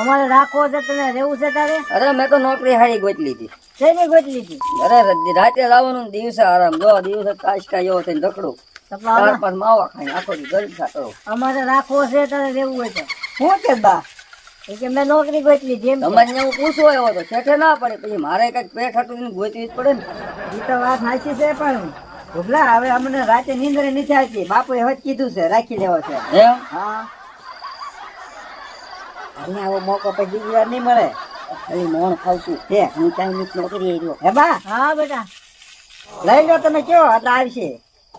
અમારે રાખવો છે તને રહેવું છે તારે? અરે મેં તો નોકરી હારી ગોતલી હતી. શેની ગોતલી હતી? અરે રાતે લાવવાનું દિવસે આરામ. જો દિવસે કાશ કાયો થઈને રખડું. ચાર પાંચ માવા ખાઈ આખો દી ગરીબા કરો અમારે રાખવો છે તારે રહેવું હોય તો. શું કે બા? કે મેં નોકરી ગોતલી જેમ તમને હું પૂછવો આવ્યો તો શેઠે ના પડે. પછી મારે કંઈક પેટ હતું ગોતવી જ પડે ને. એ તો વાત સાચી છે પણ ભોગલા હવે અમને રાતે નીંદરે નથી આવતી. બાપુએ હવે કીધું છે રાખી લેવો છે. એમ? હા. અહીંયા આવો મોકો પછી બીજી વાર નહીં મળે. ખાલી મોણ ખાવતું છે હું ચાઇનીઝ નોકરી આવ્યો હે બા? હા બેટા. લઈ લો તમે કયો એટલે આવશે.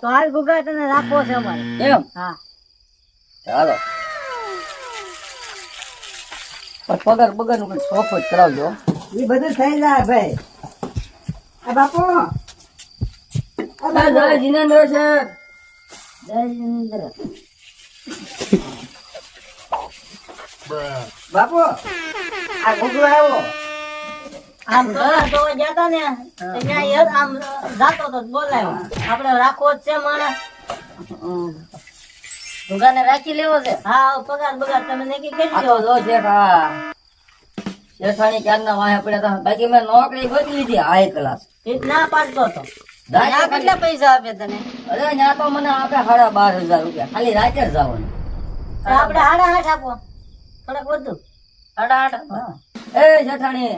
તો હાલ ગુગા તને રાખવો છે અમારે. એમ? હા. ચાલો. પણ પગાર બગરનું કઈ સોફો જ કરાવજો. એ બધું થઈ જાય ભાઈ. આ બાપુ. જય જીનેન્દ્ર શેઠ જય જિનેન્દ્ર. બાપુ આ ગુગલો આવ્યો. આમ તો જતા ને ત્યાં આમ જાતો તો બોલાયો. આપણે રાખવો જ છે માણસ. દુકાને રાખી લેવો છે. હા પગાર બગાર તમે નક્કી કરી આ દો તો જો શેઠ આ શેઠાણી ક્યારના વાહે પડ્યા હતા. બાકી મેં નોકરી ગોતી લીધી હાઈ ક્લાસ ના પાડતો તો રાતે કેટલા પૈસા આપે તને? અરે ત્યાં તો મને આપે સાડા બાર હજાર રૂપિયા. ખાલી રાતે જ જવાનું. આપણે સાડા હાથ આપો. થોડાક વધુ. સાડા આઠ એ જેઠાણી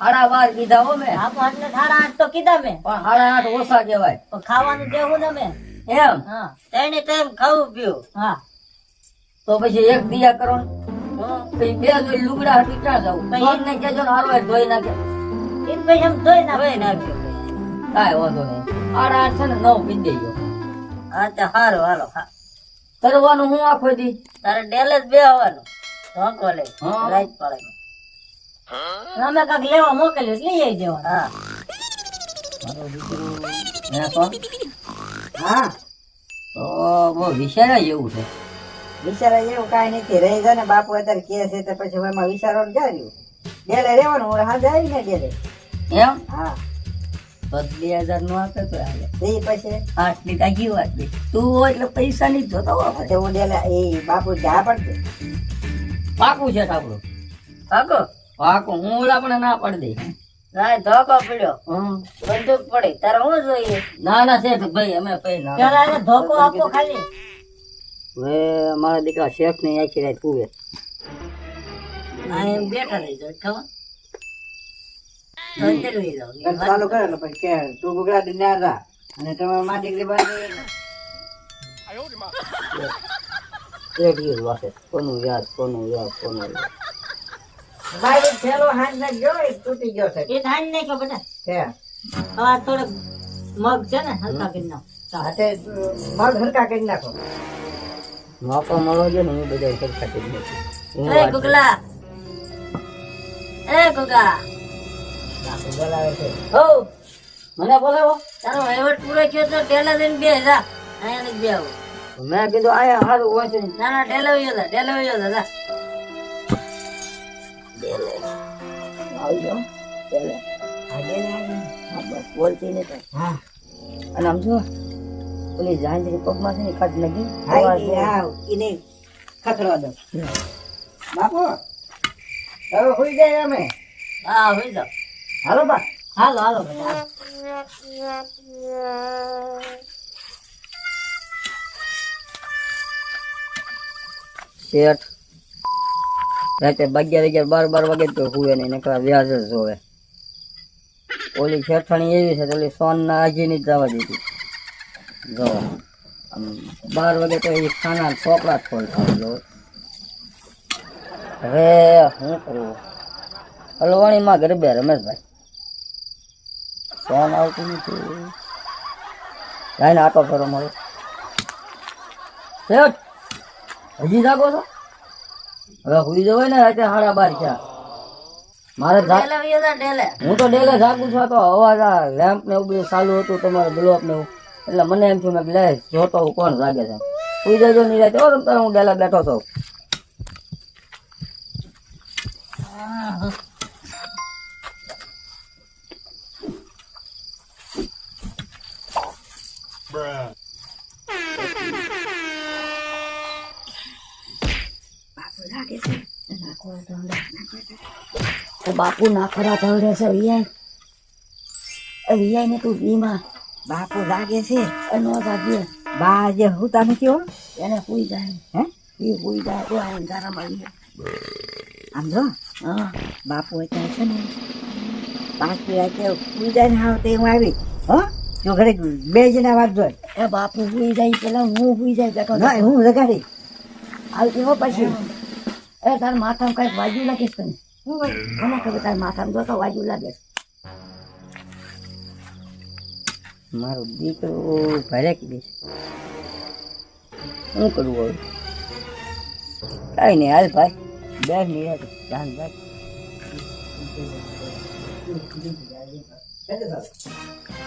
સાડા બાર કીધા હો મેં. આપો આટલે સાડા આઠ તો કીધા મેં. પણ સાડા આઠ ઓછા કહેવાય. પણ ખાવાનું દેવું ને મેં એમ? હા. ત્રણે ટાઈમ ખાવું પીવું. હા. તો પછી એક દિયા કરો પછી બે જોઈ લુગડા હતી ક્યાં જવું ધોઈને ને કેજો ને હાલવા ધોઈ નાખે. એ પછી એમ ધોઈ ના ધોઈ નાખ્યો કાંઈ વાંધો નહીં. સાડા આઠ છે ને નવ પી દેજો હા તો હારો હાલો હા. કરવાનું હું આખો દી? તારે ડેલે જ બે આવવાનું. પડે. અમે કાંક લેવા મોકલ્યું લઈ આવી હા. હે કોણ? હા. તો બહુ વિચાર જેવું છે. વિચારા જેવું કાંઈ નથી. રહી જાય ને બાપુ અત્યારે કે છે તો પછી એમાં વિચારવાનું ક્યાં રહ્યું? ડેલે રહેવાનું હું હાજર આવી ને ડેલે એમ? હા. બે હજારનું આપે તો એ પછી? આટલી તાકી વાત તું એટલે પૈસા જ જોતો હું. ડેલે એ બાપુ જા પડશે પાકું છે આપણું પાકો? પાકું. હું ઓલા પણ ના પડી દઈ. ના ધોકો પડ્યો. હમ. બંદૂક પડી. તારે શું જોઈએ? ના ના શેઠ ભાઈ અમે પૈ ના. ધોકો આપો ખાલી. હવે મારા દીકરા શેઠ ને આખી રાત પૂવે એમ બેઠા રહી જાય ખબર? ચાલુ કરે એટલે પછી કે તું ગુગરા ના અને તમે માં. બાંધી દિવસ વાસે કોનું વ્યાજ કોનું વ્યાજ કોનું વ્યાજ બાઈ થેલો હાથ ના ગયો એ તૂટી ગયો છે. એ ધાન નાખ્યો બેટા છે. હવે આ થોડોક મગ છે ને હલકા કરી નાખો. હાથે મગ હરકા કરી નાખો. મોકો મળવો જોઈએ ને હું બધા સરખા કરી નાખું. એ ગુગલા. એ ગુગા બોલાવે છે. હો. મને બોલાવો. તારો વહીવટ પૂરો થયો તો ટેલા દિન બે જા. અહીંયા બે આવું. મેં કીધું આયા સારું હોય છે. ના ના ટેલો વયો જા. ટેલો વયો જા અને આમ જો ઓલી જાંજરી પગમાં છે ને કટ હા ઈને ખખડવા દો બાપુ હવે હોઈ જાય અમે? હા હોઈ જાઓ. હાલો બા. હાલો હાલો. બેટા શેઠ. રાતે અગિયાર અગિયાર બાર બાર વાગે તો હુવે નહીં, નકરા વ્યાજ જ જોવે. ઓલી શેઠાણી એવી છે તો ઓલી સોન ના હજી નહીં જવા દીધી. જો, આમ બાર વાગે તો એ ખાના ચોપડા જ ખોલતા હોય, જો. હવે શું કરવું હલવાણીમાં ગરબે રમેશભાઈ સોન આવતું નથી. લાઈને આટો ફેરો મારો શેઠ! હજી જાગો છો? હવે સુઈ જવાય ને રાતે સાડા બાર થયા મારે હું તો ડેલે જાગું છું તો અવાજ આ લેમ્પ ને એવું બધું ચાલુ હતું તમારે બ્લોક ને એવું. એટલે મને એમ થયું મેં કે લે જોતો હું કોણ જાગે છે? સુઈ જજો નહીં રાતે. ઓ તારે હું ડેલા બેઠો છું. નાખો તો તો બાપુ નાખરા ધવડે છે વિયાય વિયાય ને તું બીમાં બાપુ લાગે છે એનો જાગે. બા જે હું તમે કયો એને પૂઈ જાય. હે? એ પૂઈ જાય તો આ અંધારા મળી આમ જો હા બાપુ અત્યારે છે ને પાંચ રાતે પૂઈ જાય ને હા તે હું આવી. હો જો ઘરે બે જણા વાત જોઈ. એ બાપુ પૂઈ જાય પેલા હું પૂઈ જાય હું જગાડી આવતી હો પછી? એ તાર માથામાં કંઈક વાજુ લાગીશ તને? શું હોય? મને ખબર તાર માથામાં જો તો વાજુ લાગે મારું દીકરો ભરે કે શું કરવું હવે? કઈ નહીં હાલ ભાઈ. બે મિનિટ ધ્યાન ભાઈ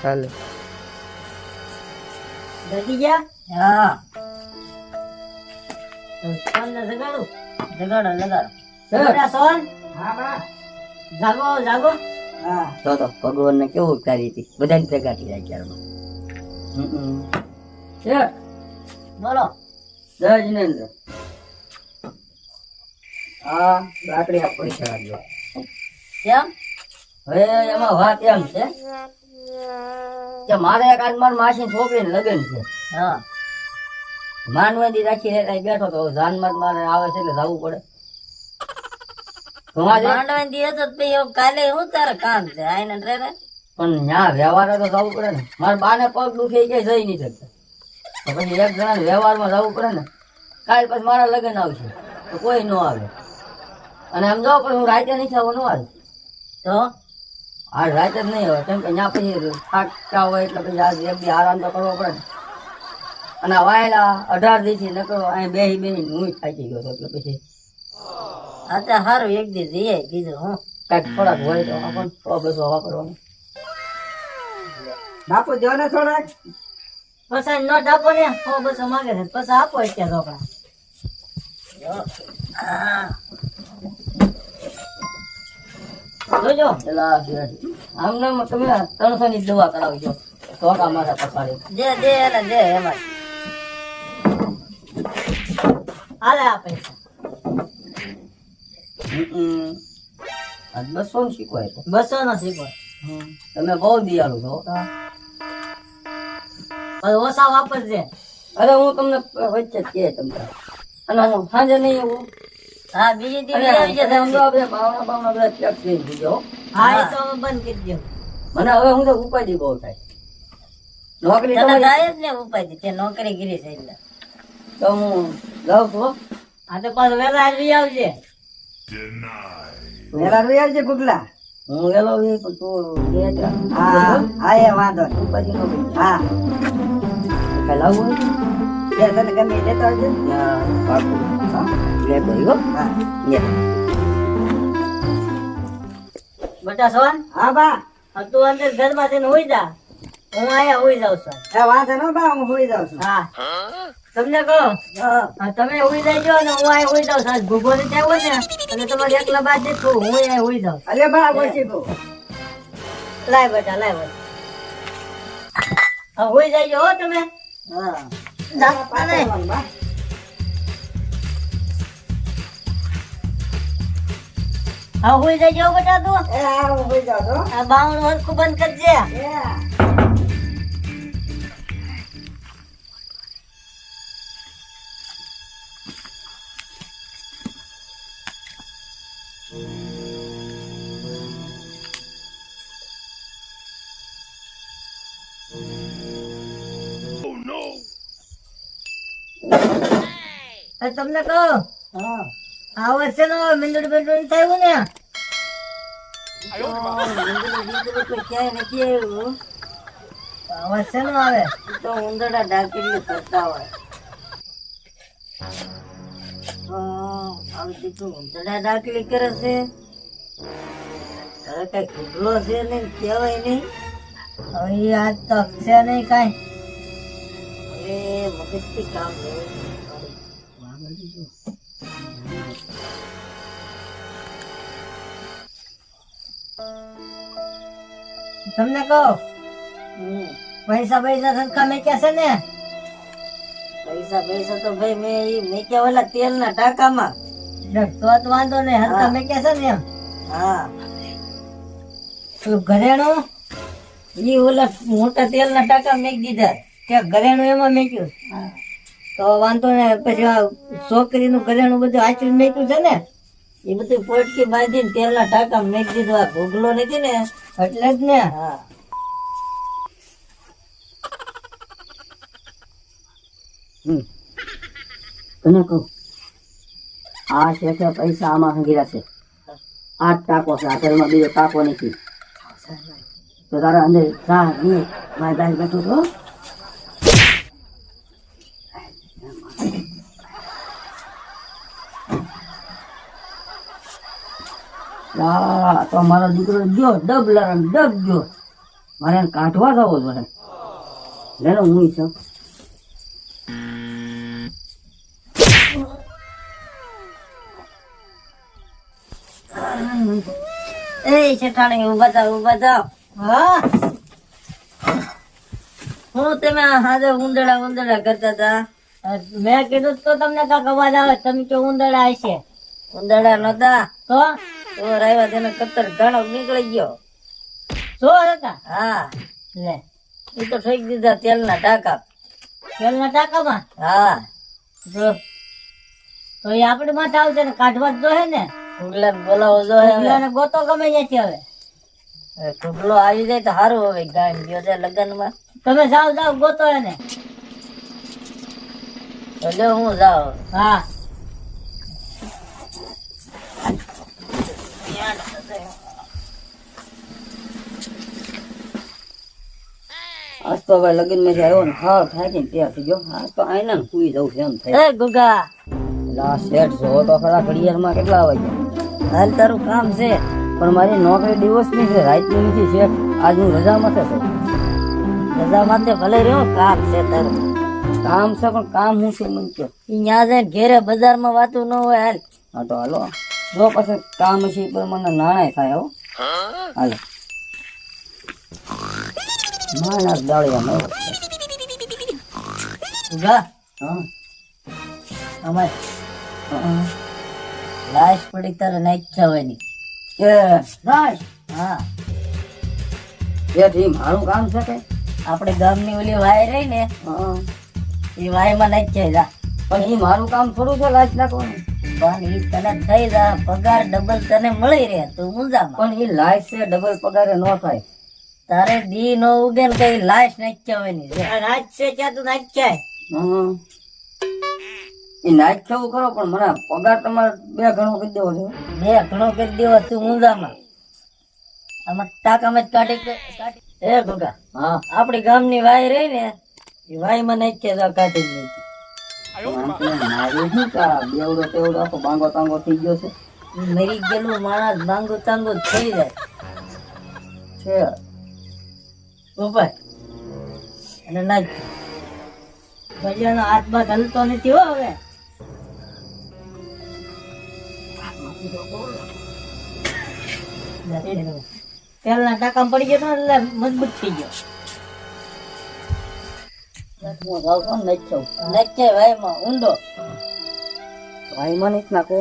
હાલો. જગી ગયા? હા. ને સર. બેટા સોન. હા બા. જાગો જાગો. હા. તો તો ભગવાનને કેવું ઉતારી હતી? બધાને ભેગા થઈ જાય ક્યારમાં. બોલો. જય જિનેન્દ્ર. હા લાકડી આ પૈસા લાગ્યો કેમ? હવે એમાં વાત એમ છે કે મારે એક આજ માર માસી છોકરીને લગ્ન છે. હા. માનવાદી રાખીને કઈ બેઠો તો જાનમાં મારે આવે છે એટલે જવું પડે. માંડવાની દિવસ જ કાલે હું તારે કામ છે? આઈને રે ને પણ ત્યાં વ્યવહાર તો જવું પડે ને. મારા બાને પગ દુખી કે જઈ નહીં શકતા. તો પછી એક જણા વ્યવહારમાં જવું પડે ને. કાલ પછી મારા લગ્ન આવશે. તો કોઈ ન આવે. અને આમ જાઓ પણ હું રાતે નહીં થવું ન આવે. તો? આ રાતે જ નહીં આવે. કેમ કે ત્યાં પછી થાકતા હોય એટલે પછી આજે એક બી આરામ તો કરવો પડે ને. અને વાયેલા અઢાર દિવસથી નકરો અહીં બેહી બેહી હું થાકી ગયો એટલે પછી અત્યારે તો સારું એક દિવસ જઈએ બીજું હું? કાંઈક થોડાક હોય તો આપણને સો બસો વાપરવાનું. બાપુ જો ને થોડાક. પછી નોટ આપો ને હો બસો માંગે છે. પછી આપો અત્યારે છોકરા જોજો. આમને તમે ત્રણસો ની દવા કરાવજો. ધોકા માથે પછાડી જે દે એને દે એમાં. હાલે આ પૈસા. બસો નું શીખવાય તો. બસો નો શીખવાય. તમે બહુ દિયાળુ છો ઓછા વાપરજે. અરે હું તમને વચ્ચે જ કે તમને. અને હું સાંજે નહીં એવું હા બીજી દિવસે આવી જશે આપણે ભાવના ભાવના બધા ચેક થઈ દીધો હા. એ તો બંધ કરી દઉં. મને હવે હું તો ઉપાધિ બહુ થાય. નોકરી જાય જ ને ઉપાય તે નોકરી ગીરી છે એટલે. તો હું જાઉં છું આ તો પાછું વેલા આવી આવજે. વેલા રહી આવજે ગુગલા હું વેલો તું હા. હા એ વાંધો ન હા. તને ગમે એ લેતો આવજે. હા લે ભાઈ હો. હા. લે બેટા સોન હા બા. તું અંદર ઘરમાં થઈને હોઈ જા. હું આયા હોઈ જાઉં છું. એ વાંધો ન બા હું હોઈ જાઉં છું. હા. તમને કહો હા. હા, તમે ઉડી જજો ને હું અહીંયા ઉઈ દઉં આજ ભૂગો ને ત્યાં હોય ને અને તમારે એકલા બાદ છું. હું અહીંયા હુઈ દઉં અરે બા પછી તું. લાય બેટા લાય બેટા. હવે જજો હો તમે. હા. જાગતા નહીં. હવે હુઈ જજો બેટા તું. હા હોય છું આ બાવણું હરખું બંધ કરજે. તમને કહો. આ વર્ષે નો મીંદડી બીંદડી થયું ને. ક્યાંય નથી આવ્યું. આ વર્ષે નો આવે. તો ઉંદરડા ડાકરી કરતા હોય. આવી દીકરું ઉંદરડા ડાકલી કરે છે. કઈ ઘૂઘલો છે ને કહેવાય નહીં. હવે ઈ આજ તો છે નહીં કાંઈ. મગજથી કામ તમને કહો પૈસા પૈસા સરખા મેક્યા છે ને? પૈસા પૈસા તો ભાઈ મેં મેક્યા ઓલા તેલના ટાંકામાં? તો વાંધો નહીં હલકા મેં છે ને એમ? હા. ઘરેણું? ઈ ઓલા મોટા તેલના ટાંકા મેક દીધા. ત્યાં ઘરેણું એમાં મેક્યું. તો વાંધો ને પછી આ છોકરીનું ઘરેણું બધું આચરી મેક્યું છે ને એ બધું પોટકી બાંધીને તેલના ટાંકા મેક દીધું. આ ભોગલો નથી ને એટલે જ ને. હા. તને કહું આ શેઠે પૈસા આમાં હંગીરા છે આ ટાકો ટાંકો છે આ ઘરમાં બીજો ટાકો નથી. તો તારા અંદર જા ની મારી તો મારો દીકરો ગયો ડબ લરણ ડબ ગયો. મારે કાઢવા જવો જોઈએ લેલો હું છું એ, શેઠાણી ઊભા થાવ ઊભા થાવ. હા હું તમે હાજર ઉંદડા ઉંદડા કરતા હતા. મેં કીધું તો તમને કાંક અવાજ આવે. તમે કે ઉંદડા હશે. ઉંદડા નતા તો? તો રાયવા તેને કતર ઘણો નીકળી ગયો. તો હતા? હા. લે. એ તો ફેંકી દીધા તેલના ટાંકા તેલના ટાંકામાં હા. જો. તો એ આપણી માથે આવશે ને કાઢવા જ જોહે ને? ઉગલાને બોલાવો જોહે ઉગલાને ગોતો ગમે ત્યાંથી હવે. ટુકલો આવી જાય તો સારું હવે ગાયન ગયો છે લગ્નમાં. તમે જાઓ જાઓ ગોતો એને. એટલે હું જાઉં. હા. આજ તો હવે લગ્નમાં આવ્યો ને હા થાય ને ત્યાં થઈ ગયો આજ તો આઈને સુઈ જવું છે એમ થાય. એ ગુગા. લા શેઠ જો તો ખરા ઘડિયાળમાં કેટલા વાગ્યા? હાલ તારું કામ છે. પણ મારી નોકરી દિવસની છે, રાતની નથી શેઠ આજ હું રજામાં છે રજા માથે ભલે રહ્યો, કામ છે તારું. કામ છે, પણ કામ હું છે મને કયો ત્યાં જઈને ઘેરે બજારમાં વાતું ન હોય, હાલ. હા, તો હાલો. જો પછી કામ છે પણ મને નાણાય થાય, હો. હાલો. નાના દાળિયા નો ઉગા હા. અમાર. લાશ પડી તારે હોય રાજ હા. મારું કામ છે કે આપણે ગામની ઓલી વાય રહી ને એ વાયમાં નાખ્યા જા. પણ એ મારું કામ થોડું છે લાજ નાખવાનું. પણ એ તને થઈ જા પગાર ડબલ તને મળી રહે તું ઊંઝામાં પણ એ લાઈશ છે ડબલ પગારે ન થાય. તારે દી નો ઉગે ને કઈ લાશ નાખ્યા હોય ને રાજ છે ક્યાં તું નાખ્યા? હમ. એ નાચ થવું કરો પણ મને પગાર તમારે બે ઘણો કરી દેવો છે. બે ઘણો કરી દેવો તું ઊંઝામાં આમાં ટાકામાં જ કાઢી કાઢી એ ભગા હા. આપણી ગામની વાય રહી ને એ વાયમાં નાખ્યા જા કાઢી નાખી. બાંગો તાંગો થઈ ગયો છે? મરી ગયેલું માણસ બાંગુ તાંગુ થઈ જાય. છે. ઉપર અને ભજીયાનો હાથ બાદ નથી હો હવે. તેલના ટાકા પડી ગયો તો એટલે મજબૂત થઈ ગયો. ઊંડો ભાઈ મને નાખો.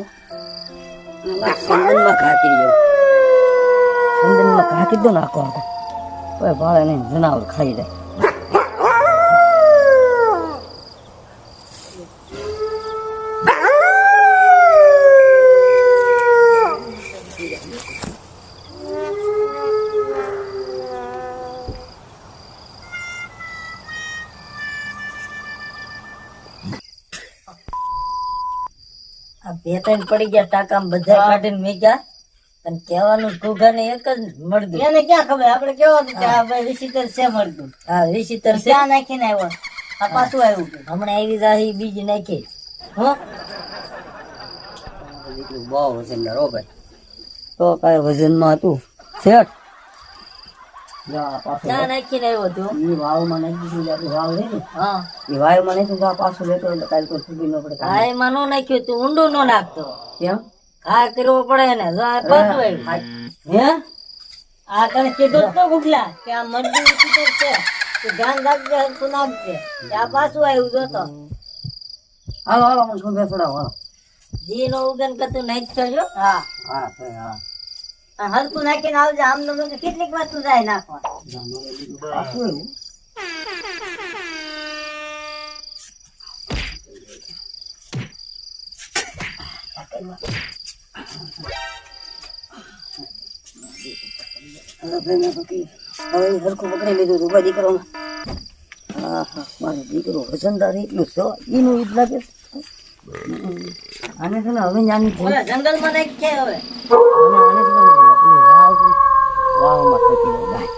સંદનમાં ઘા કરી દો. સંદનમાં ઘા કીધો નાખો. કોઈ ભાડે નહીં જનાવર ખાઈ જાય આ બે ત્રણ પડી ગયા ટાંકા બધા કાઢીને મેક્યા અને કહેવાનું ઘોઘા ને એક જ મળતું એને ક્યાં ખબર? આપણે ભાઈ વિસિતર છે મળતું હા વિસિતર છે. ક્યાં નાખીને આવ્યો? આ પાછું આવ્યું હમણાં આવી જાય બીજી નાખી. હો? બહુ વજનદાર હો ભાઈ. તો કાંઈ વજનમાં હતું. શેઠ જા ક્યાં નાખીને આવ્યો તું એ વાવમાં નાખી દીધું વાવ રહી ને? હા. એ વાવમાં નાખી તો આ પાછું લેતો એટલે કાલે કોઈ ન પડે હા એમાં નો નાખ્યું તું ઊંડો નો નાખતો. કેમ? હા કરવો પડે ને. જો આ પાછું આવ્યું હે. આ તને કીધું તો ગુગલા કે આ વિસિતર છે. તું ધ્યાન રાખજે તું નાખજે. આ પાછું આવ્યું જોતો હાલો હાલો મને હાલો. જી નો ઉગન કતું નાખી કરજો હા. હા હા. આ હલકું નાખીને આવજે. આમ નો કેટલીક વસ્તુ જાય નાખવા. હવે તો હરખું પકડી લીધું હતું ભાઈ હા મારો દીકરો વજનદાર એટલું છે લાગે આને છે ને. હવે નાની ઓલા જંગલ છે હવે. ワンうまくいない。